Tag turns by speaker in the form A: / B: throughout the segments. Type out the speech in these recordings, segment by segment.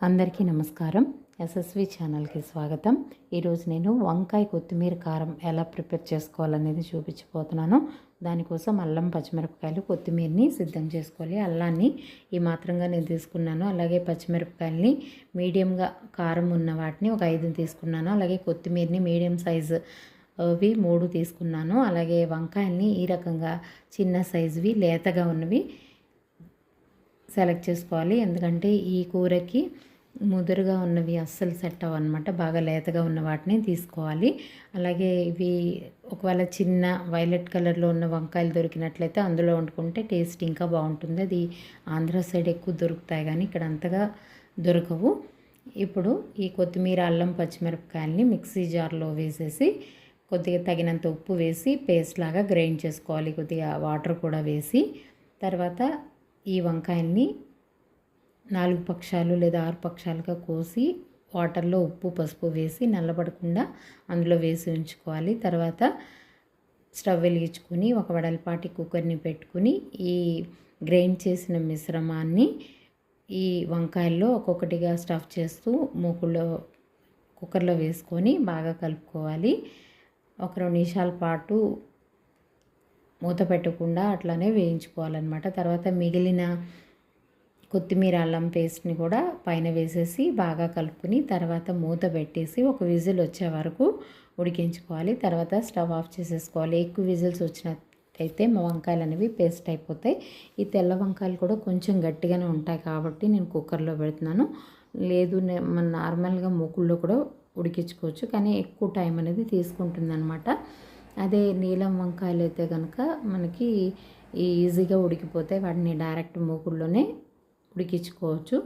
A: అందరికీ నమస్కారం. ఎస్ఎస్వి ఛానల్కి స్వాగతం. ఈరోజు నేను వంకాయ కొత్తిమీర కారం ఎలా ప్రిపేర్ చేసుకోవాలనేది చూపించిపోతున్నాను దానికోసం అల్లం పచ్చిమిరపకాయలు కొత్తిమీరని సిద్ధం చేసుకోవాలి. అల్లాన్ని ఈ మాత్రంగా నేను తీసుకున్నాను. అలాగే పచ్చిమిరపకాయలని మీడియంగా కారం ఉన్న వాటిని ఒక ఐదు తీసుకున్నాను. అలాగే కొత్తిమీరని మీడియం సైజు వి మూడు తీసుకున్నాను. అలాగే వంకాయల్ని ఈ రకంగా చిన్న సైజువి లేతగా ఉన్నవి సెలెక్ట్ చేసుకోవాలి. ఎందుకంటే ఈ కూరకి ముదురుగా ఉన్నవి అస్సలు సెట్ అవ్వనమాట. బాగా లేతగా ఉన్న వాటిని తీసుకోవాలి. అలాగే ఇవి ఒకవేళ చిన్న వైలెట్ కలర్లో ఉన్న వంకాయలు దొరికినట్లయితే అందులో వండుకుంటే టేస్ట్ ఇంకా బాగుంటుంది. అది ఆంధ్ర సైడ్ ఎక్కువ దొరుకుతాయి కానీ ఇక్కడ అంతగా దొరకవు. ఇప్పుడు ఈ కొత్తిమీర అల్లం పచ్చిమిరపకాయలని మిక్సీ జార్లో వేసేసి కొద్దిగా తగినంత ఉప్పు వేసి పేస్ట్ లాగా గ్రైండ్ చేసుకోవాలి. కొద్దిగా వాటర్ కూడా వేసి తర్వాత ఈ వంకాయల్ని నాలుగు పక్షాలు లేదా ఆరు పక్షాలుగా కోసి వాటర్లో ఉప్పు పసుపు వేసి నల్లబడకుండా అందులో వేసి ఉంచుకోవాలి. తర్వాత స్టవ్ వెలిగించుకొని ఒక వడలపాటి కుక్కర్ని పెట్టుకుని ఈ గ్రైండ్ చేసిన మిశ్రమాన్ని ఈ వంకాయల్లో ఒక్కొక్కటిగా స్టఫ్ చేస్తూ మూకుల్లో కుక్కర్లో వేసుకొని బాగా కలుపుకోవాలి. ఒక రెండు నిమిషాల పాటు మూత పెట్టకుండా అట్లానే వేయించుకోవాలన్నమాట. తర్వాత మిగిలిన కొత్తిమీర అల్లం పేస్ట్ని కూడా పైన వేసేసి బాగా కలుపుకుని తర్వాత మూత పెట్టేసి ఒక విజిల్ వచ్చే వరకు ఉడికించుకోవాలి. తర్వాత స్టవ్ ఆఫ్ చేసేసుకోవాలి. ఎక్కువ విజిల్స్ వచ్చినట్టయితే మా వంకాయలు అనేవి పేస్ట్ అయిపోతాయి. ఈ తెల్ల వంకాయలు కూడా కొంచెం గట్టిగానే ఉంటాయి కాబట్టి నేను కుక్కర్లో పెడుతున్నాను. లేదు మన నార్మల్గా మూకుల్లో కూడా ఉడికించుకోవచ్చు. కానీ ఎక్కువ టైం అనేది తీసుకుంటుంది అనమాట అదే నీలం వంకాయలు అయితే కనుక మనకి ఈజీగా ఉడికిపోతాయి. వాటిని డైరెక్ట్ మూకుల్లోనే ఉడికించుకోవచ్చు.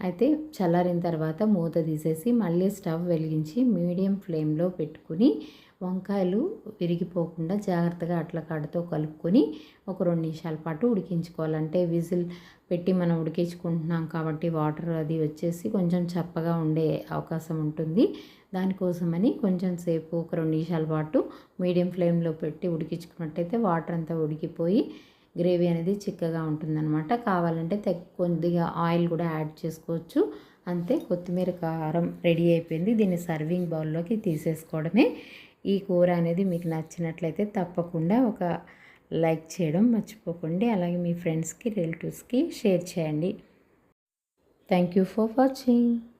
A: అయితే చల్లారిన తర్వాత మూత తీసేసి మళ్ళీ స్టవ్ వెలిగించి మీడియం ఫ్లేమ్లో పెట్టుకుని వంకాయలు విరిగిపోకుండా జాగ్రత్తగా అట్లా కాడతో కలుపుకొని ఒక రెండు నిమిషాల పాటు ఉడికించుకోవాలంటే విజిల్ పెట్టి మనం ఉడికించుకుంటున్నాం కాబట్టి వాటర్ అది వచ్చేసి కొంచెం చప్పగా ఉండే అవకాశం ఉంటుంది. దానికోసమని కొంచెం సేపు ఒక రెండు నిమిషాల పాటు మీడియం ఫ్లేమ్లో పెట్టి ఉడికించుకున్నట్టయితే వాటర్ అంతా ఉడికిపోయి గ్రేవీ అనేది చిక్కగా ఉంటుందన్నమాట. కావాలంటే కొద్దిగా ఆయిల్ కూడా యాడ్ చేసుకోవచ్చు. అంతే కొత్తిమీర కారం రెడీ అయిపోయింది. దీన్ని సర్వింగ్ బౌల్లోకి తీసేసుకోవడమే. ఈ కూర అనేది మీకు నచ్చినట్లయితే తప్పకుండా ఒక లైక్ చేయడం మర్చిపోకండి. అలాగే మీ ఫ్రెండ్స్కి రిలేటివ్స్కి షేర్ చేయండి. Thank you for watching.